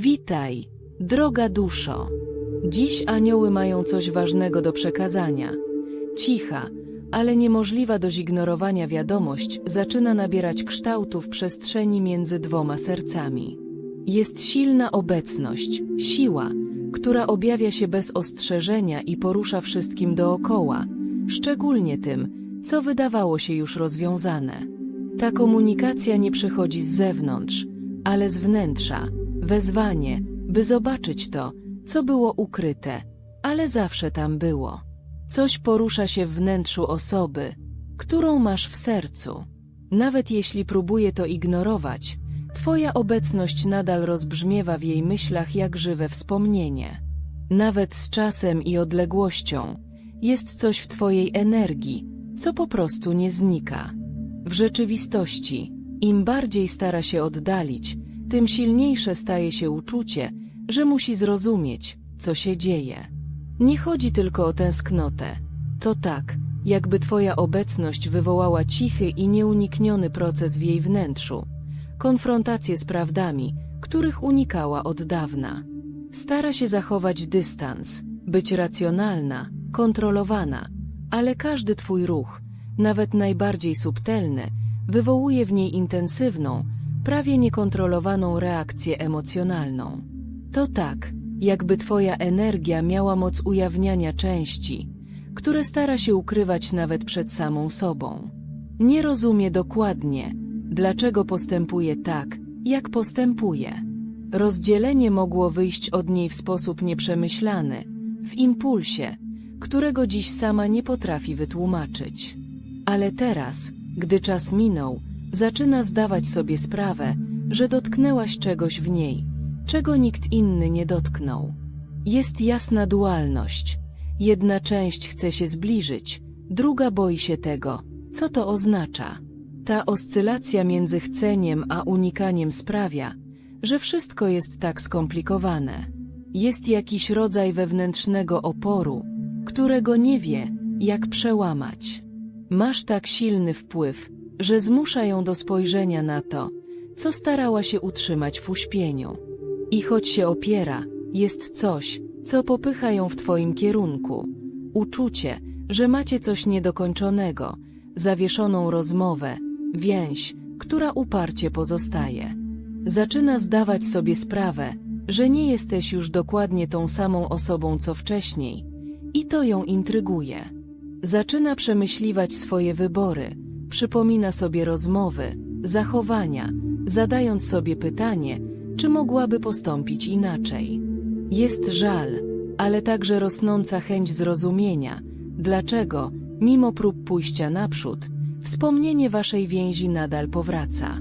Witaj, droga duszo. Dziś anioły mają coś ważnego do przekazania. Cicha, ale niemożliwa do zignorowania wiadomość zaczyna nabierać kształtu w przestrzeni między dwoma sercami. Jest silna obecność, siła, która objawia się bez ostrzeżenia i porusza wszystkim dookoła, szczególnie tym, co wydawało się już rozwiązane. Ta komunikacja nie przychodzi z zewnątrz, ale z wnętrza, wezwanie, by zobaczyć to, co było ukryte, ale zawsze tam było. Coś porusza się w wnętrzu osoby, którą masz w sercu. Nawet jeśli próbuje to ignorować, Twoja obecność nadal rozbrzmiewa w jej myślach jak żywe wspomnienie. Nawet z czasem i odległością jest coś w Twojej energii, co po prostu nie znika. W rzeczywistości, im bardziej stara się oddalić, tym silniejsze staje się uczucie, że musi zrozumieć, co się dzieje. Nie chodzi tylko o tęsknotę. To tak, jakby Twoja obecność wywołała cichy i nieunikniony proces w jej wnętrzu, konfrontację z prawdami, których unikała od dawna. Stara się zachować dystans, być racjonalna, kontrolowana, ale każdy Twój ruch, nawet najbardziej subtelny, wywołuje w niej intensywną, prawie niekontrolowaną reakcję emocjonalną. To tak, jakby Twoja energia miała moc ujawniania części, które stara się ukrywać nawet przed samą sobą. Nie rozumie dokładnie, dlaczego postępuje tak, jak postępuje. Rozdzielenie mogło wyjść od niej w sposób nieprzemyślany, w impulsie, którego dziś sama nie potrafi wytłumaczyć. Ale teraz, gdy czas minął, zaczyna zdawać sobie sprawę, że dotknęłaś czegoś w niej, czego nikt inny nie dotknął. Jest jasna dualność. Jedna część chce się zbliżyć, druga boi się tego, co to oznacza. Ta oscylacja między chceniem a unikaniem sprawia, że wszystko jest tak skomplikowane. Jest jakiś rodzaj wewnętrznego oporu, którego nie wie, jak przełamać. Masz tak silny wpływ, że zmusza ją do spojrzenia na to, co starała się utrzymać w uśpieniu. I choć się opiera, jest coś, co popycha ją w twoim kierunku. Uczucie, że macie coś niedokończonego, zawieszoną rozmowę, więź, która uparcie pozostaje. Zaczyna zdawać sobie sprawę, że nie jesteś już dokładnie tą samą osobą co wcześniej, i to ją intryguje. Zaczyna przemyśliwać swoje wybory, przypomina sobie rozmowy, zachowania, zadając sobie pytanie, czy mogłaby postąpić inaczej. Jest żal, ale także rosnąca chęć zrozumienia, dlaczego, mimo prób pójścia naprzód, wspomnienie waszej więzi nadal powraca.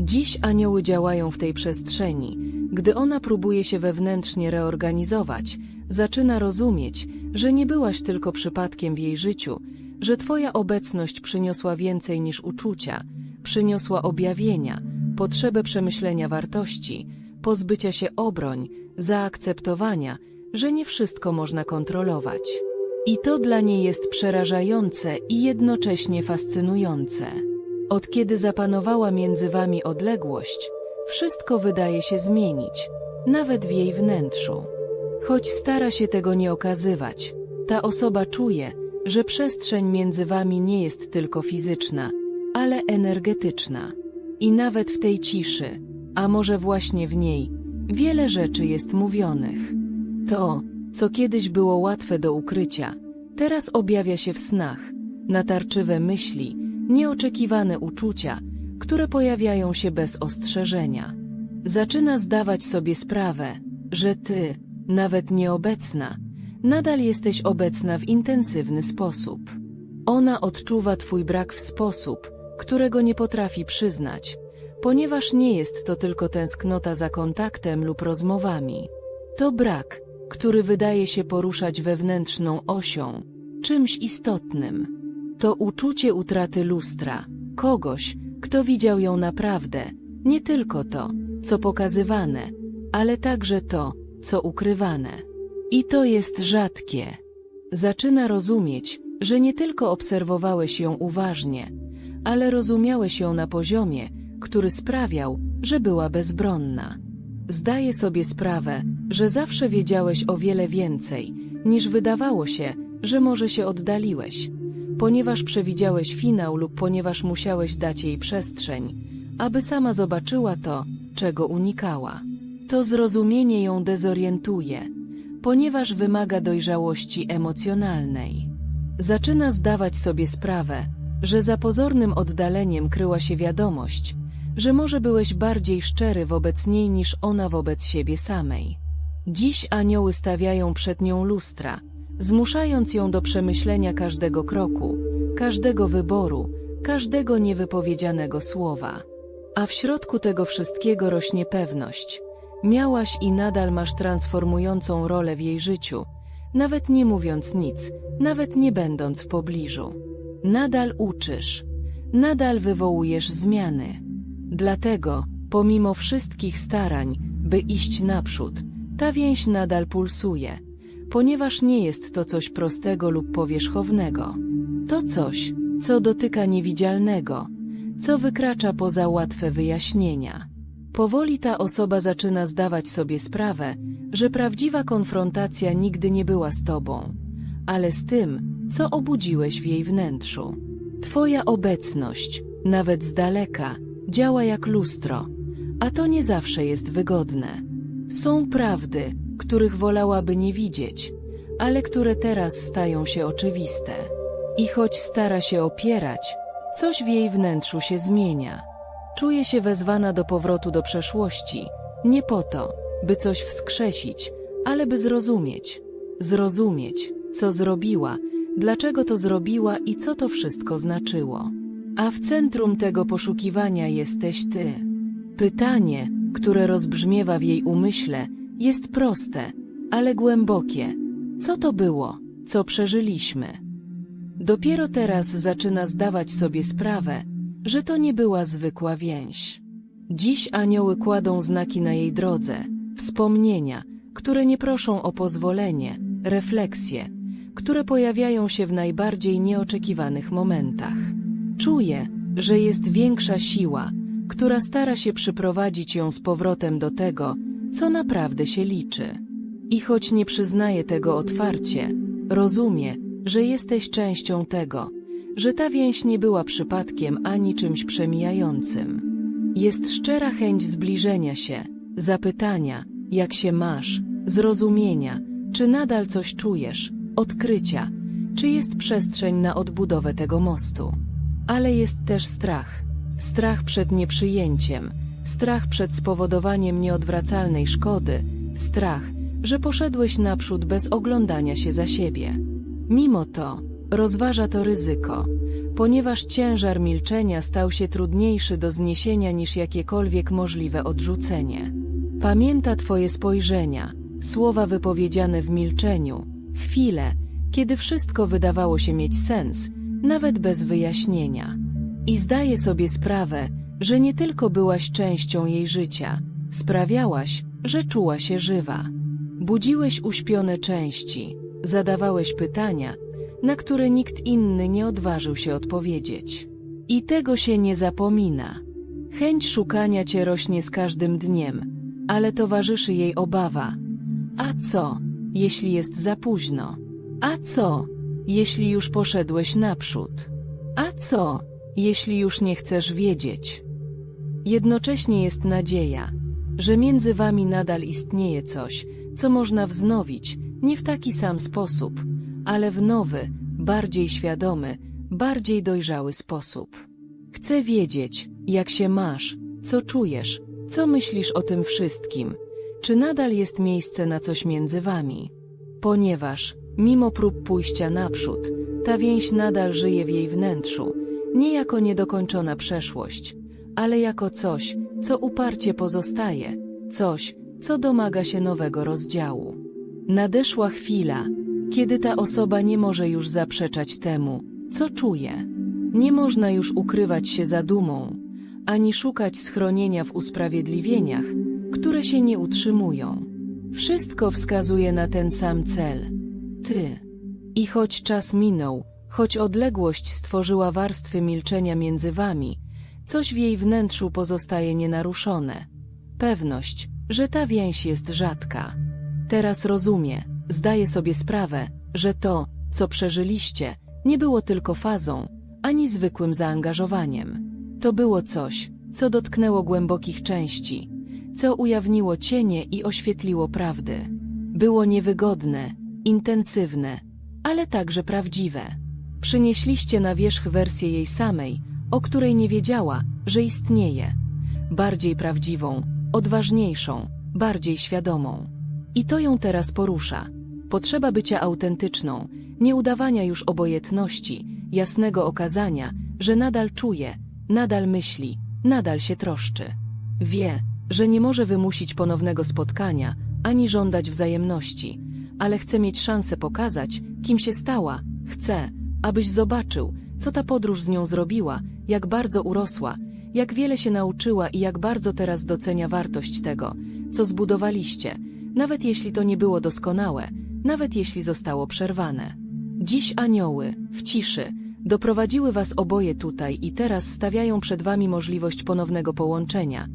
Dziś anioły działają w tej przestrzeni, gdy ona próbuje się wewnętrznie reorganizować, zaczyna rozumieć, że nie byłaś tylko przypadkiem w jej życiu, że Twoja obecność przyniosła więcej niż uczucia, przyniosła objawienia, potrzebę przemyślenia wartości, pozbycia się obroń, zaakceptowania, że nie wszystko można kontrolować. I to dla niej jest przerażające i jednocześnie fascynujące. Od kiedy zapanowała między wami odległość, wszystko wydaje się zmienić, nawet w jej wnętrzu. Choć stara się tego nie okazywać, ta osoba czuje, że przestrzeń między wami nie jest tylko fizyczna, ale energetyczna. I nawet w tej ciszy, a może właśnie w niej, wiele rzeczy jest mówionych. To, co kiedyś było łatwe do ukrycia, teraz objawia się w snach, natarczywe myśli, nieoczekiwane uczucia, które pojawiają się bez ostrzeżenia. Zaczyna zdawać sobie sprawę, że ty, nawet nieobecna, nadal jesteś obecna w intensywny sposób. Ona odczuwa twój brak w sposób, którego nie potrafi przyznać, ponieważ nie jest to tylko tęsknota za kontaktem lub rozmowami. To brak, który wydaje się poruszać wewnętrzną osią, czymś istotnym. To uczucie utraty lustra, kogoś, kto widział ją naprawdę, nie tylko to, co pokazywane, ale także to, co ukrywane. I to jest rzadkie. Zaczyna rozumieć, że nie tylko obserwowałeś ją uważnie, ale rozumiałeś ją na poziomie, który sprawiał, że była bezbronna. Zdaję sobie sprawę, że zawsze wiedziałeś o wiele więcej, niż wydawało się, że może się oddaliłeś, ponieważ przewidziałeś finał lub ponieważ musiałeś dać jej przestrzeń, aby sama zobaczyła to, czego unikała. To zrozumienie ją dezorientuje, ponieważ wymaga dojrzałości emocjonalnej. Zaczyna zdawać sobie sprawę, że za pozornym oddaleniem kryła się wiadomość, że może byłeś bardziej szczery wobec niej niż ona wobec siebie samej. Dziś anioły stawiają przed nią lustra, zmuszając ją do przemyślenia każdego kroku, każdego wyboru, każdego niewypowiedzianego słowa. A w środku tego wszystkiego rośnie pewność. Miałaś i nadal masz transformującą rolę w jej życiu, nawet nie mówiąc nic, nawet nie będąc w pobliżu. Nadal uczysz, nadal wywołujesz zmiany. Dlatego, pomimo wszystkich starań, by iść naprzód, ta więź nadal pulsuje, ponieważ nie jest to coś prostego lub powierzchownego. To coś, co dotyka niewidzialnego, co wykracza poza łatwe wyjaśnienia. Powoli ta osoba zaczyna zdawać sobie sprawę, że prawdziwa konfrontacja nigdy nie była z tobą, ale z tym, co obudziłeś w jej wnętrzu. Twoja obecność, nawet z daleka, działa jak lustro, a to nie zawsze jest wygodne. Są prawdy, których wolałaby nie widzieć, ale które teraz stają się oczywiste. I choć stara się opierać, coś w jej wnętrzu się zmienia. Czuje się wezwana do powrotu do przeszłości, nie po to, by coś wskrzesić, ale by zrozumieć. Zrozumieć, co zrobiła, dlaczego to zrobiła i co to wszystko znaczyło. A w centrum tego poszukiwania jesteś ty. Pytanie, które rozbrzmiewa w jej umyśle, jest proste, ale głębokie. Co to było, co przeżyliśmy? Dopiero teraz zaczyna zdawać sobie sprawę, że to nie była zwykła więź. Dziś anioły kładą znaki na jej drodze, wspomnienia, które nie proszą o pozwolenie, refleksje, które pojawiają się w najbardziej nieoczekiwanych momentach. Czuje, że jest większa siła, która stara się przyprowadzić ją z powrotem do tego, co naprawdę się liczy. I choć nie przyznaje tego otwarcie, rozumie, że jesteś częścią tego, że ta więź nie była przypadkiem ani czymś przemijającym. Jest szczera chęć zbliżenia się, zapytania, jak się masz, zrozumienia, czy nadal coś czujesz, odkrycia, czy jest przestrzeń na odbudowę tego mostu. Ale jest też strach. Strach przed nieprzyjęciem, strach przed spowodowaniem nieodwracalnej szkody, strach, że poszedłeś naprzód bez oglądania się za siebie. Mimo to, rozważa to ryzyko, ponieważ ciężar milczenia stał się trudniejszy do zniesienia niż jakiekolwiek możliwe odrzucenie. Pamięta Twoje spojrzenia, słowa wypowiedziane w milczeniu, chwile, kiedy wszystko wydawało się mieć sens, nawet bez wyjaśnienia. I zdaje sobie sprawę, że nie tylko byłaś częścią jej życia, sprawiałaś, że czuła się żywa. Budziłeś uśpione części, zadawałeś pytania, na które nikt inny nie odważył się odpowiedzieć. I tego się nie zapomina. Chęć szukania cię rośnie z każdym dniem, ale towarzyszy jej obawa. A co, jeśli jest za późno? A co, jeśli już poszedłeś naprzód? A co, jeśli już nie chcesz wiedzieć? Jednocześnie jest nadzieja, że między wami nadal istnieje coś, co można wznowić, nie w taki sam sposób, ale w nowy, bardziej świadomy, bardziej dojrzały sposób. Chcę wiedzieć, jak się masz, co czujesz, co myślisz o tym wszystkim, czy nadal jest miejsce na coś między wami. Ponieważ, mimo prób pójścia naprzód, ta więź nadal żyje w jej wnętrzu, nie jako niedokończona przeszłość, ale jako coś, co uparcie pozostaje, coś, co domaga się nowego rozdziału. Nadeszła chwila, kiedy ta osoba nie może już zaprzeczać temu, co czuje. Nie można już ukrywać się za dumą, ani szukać schronienia w usprawiedliwieniach, które się nie utrzymują. Wszystko wskazuje na ten sam cel. Ty. I choć czas minął, choć odległość stworzyła warstwy milczenia między wami, coś w jej wnętrzu pozostaje nienaruszone. Pewność, że ta więź jest rzadka. Teraz rozumie, zdaje sobie sprawę, że to, co przeżyliście, nie było tylko fazą, ani zwykłym zaangażowaniem. To było coś, co dotknęło głębokich części, co ujawniło cienie i oświetliło prawdy. Było niewygodne, intensywne, ale także prawdziwe. Przynieśliście na wierzch wersję jej samej, o której nie wiedziała, że istnieje. Bardziej prawdziwą, odważniejszą, bardziej świadomą. I to ją teraz porusza. Potrzeba bycia autentyczną, nie udawania już obojętności, jasnego okazania, że nadal czuje, nadal myśli, nadal się troszczy. Wie, że nie może wymusić ponownego spotkania, ani żądać wzajemności, ale chce mieć szansę pokazać, kim się stała, chce, abyś zobaczył, co ta podróż z nią zrobiła, jak bardzo urosła, jak wiele się nauczyła i jak bardzo teraz docenia wartość tego, co zbudowaliście, nawet jeśli to nie było doskonałe, nawet jeśli zostało przerwane. Dziś anioły, w ciszy, doprowadziły was oboje tutaj i teraz stawiają przed wami możliwość ponownego połączenia,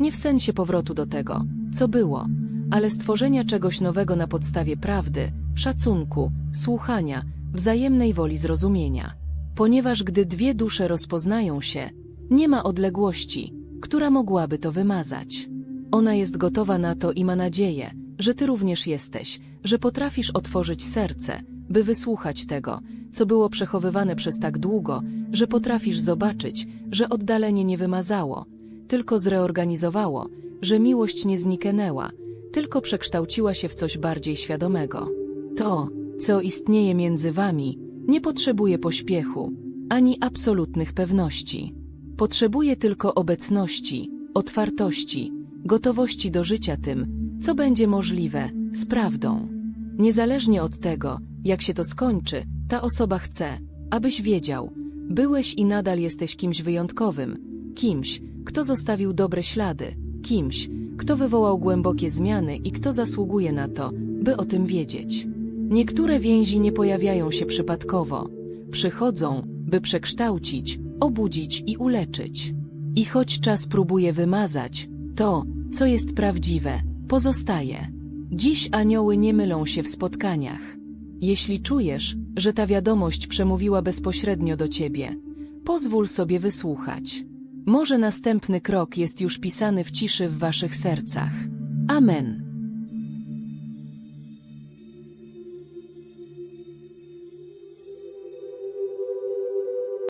nie w sensie powrotu do tego, co było, ale stworzenia czegoś nowego na podstawie prawdy, szacunku, słuchania, wzajemnej woli zrozumienia. Ponieważ gdy dwie dusze rozpoznają się, nie ma odległości, która mogłaby to wymazać. Ona jest gotowa na to i ma nadzieję, że ty również jesteś, że potrafisz otworzyć serce, by wysłuchać tego, co było przechowywane przez tak długo, że potrafisz zobaczyć, że oddalenie nie wymazało, tylko zreorganizowało, że miłość nie zniknęła, tylko przekształciła się w coś bardziej świadomego. To, co istnieje między wami, nie potrzebuje pośpiechu, ani absolutnych pewności. Potrzebuje tylko obecności, otwartości, gotowości do życia tym, co będzie możliwe, z prawdą. Niezależnie od tego, jak się to skończy, ta osoba chce, abyś wiedział, byłeś i nadal jesteś kimś wyjątkowym, kimś, kto zostawił dobre ślady, kimś, kto wywołał głębokie zmiany i kto zasługuje na to, by o tym wiedzieć. Niektóre więzi nie pojawiają się przypadkowo, przychodzą, by przekształcić, obudzić i uleczyć. I choć czas próbuje wymazać, to, co jest prawdziwe, pozostaje. Dziś anioły nie mylą się w spotkaniach. Jeśli czujesz, że ta wiadomość przemówiła bezpośrednio do ciebie, pozwól sobie wysłuchać. Może następny krok jest już pisany w ciszy w waszych sercach. Amen.